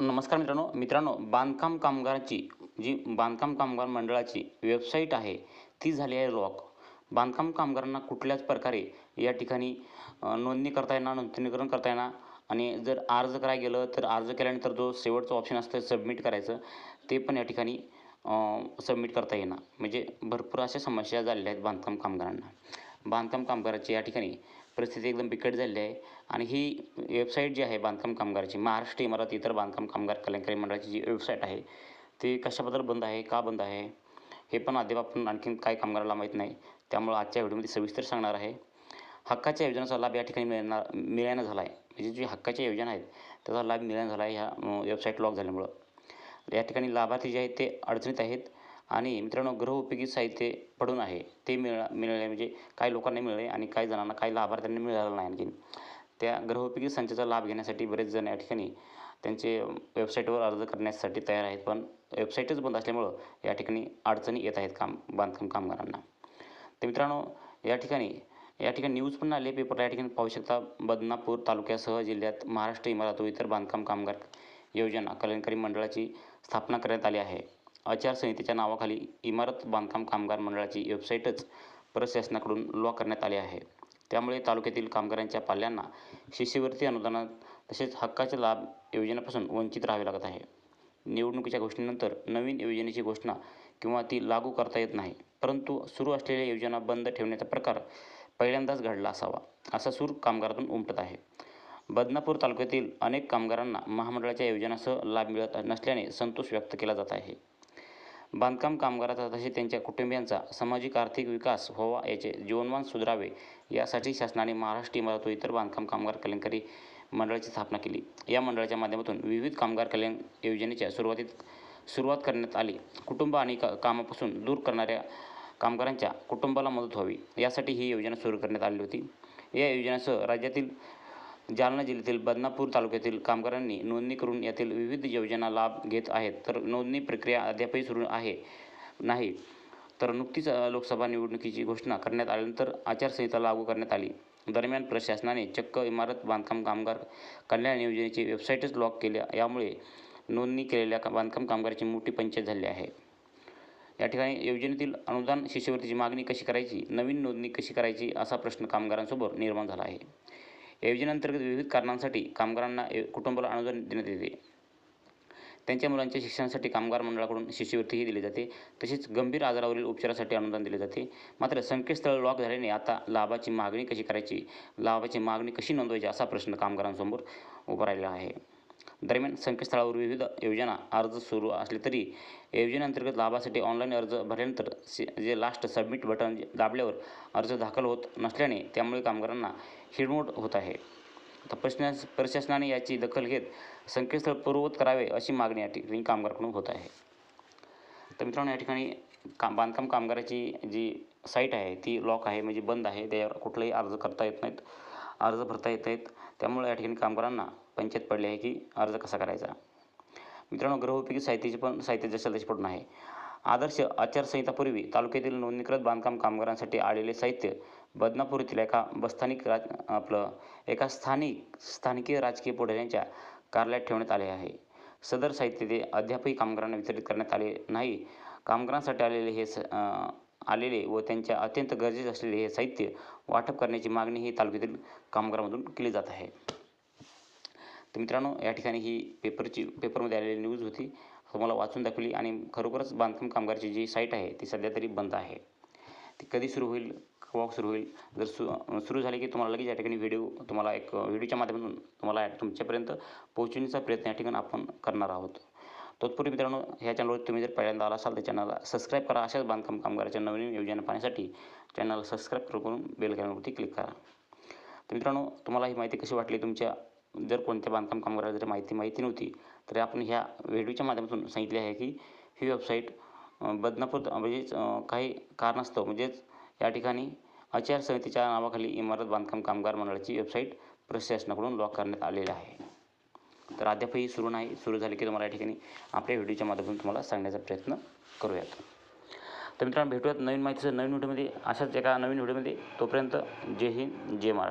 नमस्कार मित्रांनो. मित्रांनो बांधकाम कामगाराची जी बांधकाम कामगार मंडळाची वेबसाईट आहे ती झाली आहे लॉक बांधकाम कामगारांना कुठल्याच प्रकारे या ठिकाणी नोंदणी करता येणार नूतनीकरण करता येणार आणि जर अर्ज करायला गेलं तर अर्ज केल्यानंतर जो शेवटचं ऑप्शन असतं सबमिट करायचं ते पण या ठिकाणी सबमिट करता येणार. म्हणजे भरपूर अशा समस्या झालेल्या आहेत बांधकाम कामगारांना. बांधकाम कामगाराची या ठिकाणी परिस्थिती एकदम बिकट झालेली आहे. आणि ही वेबसाईट जी आहे बांधकाम कामगाराची महाराष्ट्र इमारत इतर बांधकाम कामगार कल्याणकारी मंडळाची जी वेबसाईट आहे ती कशाबद्दल बंद आहे का बंद आहे? हे पण अद्याप आपण आणखीन काय कामगाराला माहीत नाही. त्यामुळं आजच्या व्हिडिओमध्ये सविस्तर सांगणार आहे. हक्काच्या योजनेचा लाभ या ठिकाणी मिळणार मिळायला झाला आहे म्हणजे जी हक्काच्या योजना आहेत त्याचा लाभ मिळायला झाला आहे ह्या वेबसाईट लॉक झाल्यामुळं. या ठिकाणी लाभार्थी जे आहेत ते अडचणीत आहेत. आणि मित्रांनो गृहउपयोगी साहित्य पडून आहे. ते मिळा मिळाले म्हणजे काही लोकांना मिळाले आणि काही जणांना काही लाभार्थ्यांना मिळालं नाही आणखीन. त्या गृहउपयोगी संचाचा लाभ घेण्यासाठी बरेच जण या ठिकाणी त्यांचे वेबसाईटवर अर्ज करण्यासाठी तयार आहेत. पण वेबसाईटच बंद असल्यामुळं या ठिकाणी अडचणी येत आहेत काम बांधकाम कामगारांना. तर मित्रांनो या ठिकाणी या ठिकाणी न्यूज पण आले. पेपरला या ठिकाणी पाहू शकता बदनापूर तालुक्यासह जिल्ह्यात महाराष्ट्र इमारत व इतर बांधकाम कामगार योजना कल्याणकारी मंडळाची स्थापना करण्यात आली आहे. आचारसंहितेच्या नावाखाली इमारत बांधकाम कामगार मंडळाची वेबसाईटच प्रशासनाकडून लॉक करण्यात आली आहे. त्यामुळे तालुक्यातील कामगारांच्या पाल्यांना शिष्यवृत्ती अनुदानात तसेच हक्काचे लाभ योजनेपासून वंचित राहावे लागत आहे. निवडणुकीच्या घोषणेनंतर नवीन योजनेची घोषणा किंवा ती लागू करता येत नाही परंतु सुरू असलेल्या योजना बंद ठेवण्याचा प्रकार पहिल्यांदाच घडला असावा असा सूर कामगारातून उमटत आहे. बदनापूर तालुक्यातील अनेक कामगारांना महामंडळाच्या योजनासह लाभ मिळत नसल्याने संतोष व्यक्त केला जात आहे. बांधकाम कामगाराचा तसेच त्यांच्या कुटुंबियांचा सामाजिक आर्थिक विकास व्हावा याचे जीवनमान सुधारावे यासाठी शासनाने महाराष्ट्र इमारत व इतर बांधकाम कामगार कल्याणकारी मंडळाची स्थापना केली. या मंडळाच्या माध्यमातून विविध कामगार कल्याण योजनेच्या सुरुवातीत सुरुवात करण्यात आली. कुटुंब आणि का कामापासून दूर करणाऱ्या कामगारांच्या कुटुंबाला मदत व्हावी यासाठी ही योजना सुरू करण्यात आली होती. या योजनेसह राज्यातील जालना जिल्ह्यातील बदनापूर तालुक्यातील कामगारांनी नोंदणी करून यातील विविध योजना लाभ घेत आहेत. तर नोंदणी प्रक्रिया अद्यापही सुरू आहे नाही तर नुकतीच लोकसभा निवडणुकीची घोषणा करण्यात आल्यानंतर आचारसंहिता लागू करण्यात आली. दरम्यान प्रशासनाने चक्क इमारत बांधकाम कामगार कल्याण योजनेची वेबसाईटच लॉक केल्या यामुळे नोंदणी केलेल्या बांधकाम कामगाराची मोठी पंचायत झाली आहे. या ठिकाणी योजनेतील अनुदान शिष्यवृत्तीची मागणी कशी करायची नवीन नोंदणी कशी करायची असा प्रश्न कामगारांसमोर निर्माण झाला आहे. योजनेअंतर्गत विविध कारणांसाठी कामगारांना ए- कुटुंबाला अनुदान देण्यात येते. त्यांच्या मुलांच्या शिक्षणासाठी कामगार मंडळाकडून शिष्यवृत्तीही दिली जाते. तसेच गंभीर आजारावरील उपचारासाठी अनुदान दिले जाते. मात्र संकेतस्थळ लॉक झाल्याने आता लाभाची मागणी कशी करायची? लाभाची मागणी कशी नोंदवायची असा प्रश्न कामगारांसमोर उभा राहिला आहे. दरम्यान संकेतस्थळावर विविध योजना अर्ज सुरू असले तरी योजनेअंतर्गत लाभासाठी ऑनलाईन अर्ज भरल्यानंतर से जे लास्ट सबमिट बटन दाबल्यावर अर्ज दाखल होत नसल्याने त्यामुळे कामगारांना हिडमोड होत आहे. आता प्रश्न प्रशासनाने याची दखल घेत संकेतस्थळ पूर्ववत करावे अशी मागणी या ठिकाणी कामगाराकडून होत आहे. तर मित्रांनो या ठिकाणी का बांधकाम कामगाराची जी साईट आहे ती लॉक आहे म्हणजे बंद आहे. त्यावर कुठलाही अर्ज करता येत नाहीत. अर्ज भरता येत आहेत. त्यामुळे या ठिकाणी कामगारांना पंचायत पडली आहे की अर्ज कसा करायचा? मित्रांनो गृहउपयोगी साहित्याचे पण साहित्य जसे तशी पडून आहे. आदर्श आचारसंहितापूर्वी तालुक्यातील नोंदणीकृत बांधकाम कामगारांसाठी आलेले साहित्य बदनापूर येथील एका बस्थानिक राज आपलं एका स्थानिक स्थानिकीय राजकीय पुढाऱ्यांच्या कार्यालयात ठेवण्यात आले आहे. सदर साहित्य ते अद्यापही कामगारांना वितरित करण्यात आले नाही. कामगारांसाठी आलेले हे स आलेले व त्यांच्या अत्यंत गरजेचे असलेले हे साहित्य वाटप करण्याची मागणी ही तालुक्यातील कामगारांमधून केली जात आहे. तर मित्रांनो या ठिकाणी ही पेपरची पेपरमध्ये आलेली न्यूज होती. तुम्हाला वाचून दाखवली आणि खरोखरच बांधकाम कामगारची जी साईट आहे ती सध्या तरी बंद आहे. ती कधी सुरू होईल केव्हा सुरू होईल जर सु सुरू झाले की तुम्हाला लगेच या ठिकाणी व्हिडिओ तुम्हाला एक व्हिडिओच्या माध्यमातून तुम्हाला तुमच्यापर्यंत पोहोचवण्याचा प्रयत्न या ठिकाणी आपण करणार आहोत. तत्पूर्वी मित्रांनो ह्या चॅनलवर तुम्ही जर पहिल्यांदा आला असाल तर चॅनलला सबस्क्राईब करा. अशाच बांधकाम कामगाराच्या नवीन योजना पाहण्यासाठी चॅनलला सबस्क्राईब करून बेल कॅनवरती क्लिक करा. तर मित्रांनो तुम्हाला ही माहिती कशी वाटली? तुमच्या जर कोणत्या बांधकाम कामगाराला जर माहिती माहिती नव्हती तर आपण ह्या व्हिडिओच्या माध्यमातून सांगितले आहे की ही वेबसाईट बदनापूर म्हणजेच काही कारणास्तव म्हणजेच या ठिकाणी आचारसंहितेच्या नावाखाली इमारत बांधकाम कामगार मंडळाची वेबसाईट प्रशासनाकडून लॉक करण्यात आलेली आहे. तर अद्यापही सुरू नाही सुरू झाले की तुम्हाला या ठिकाणी आपल्या व्हिडिओच्या माध्यमातून तुम्हाला सांगण्याचा प्रयत्न करूयात. तर मित्रांनो भेटूयात नवीन माहितीचं नवीन व्हिडिओमध्ये. अशाच एका नवीन व्हिडिओमध्ये तोपर्यंत जय हिंद जय महाराष्ट्र.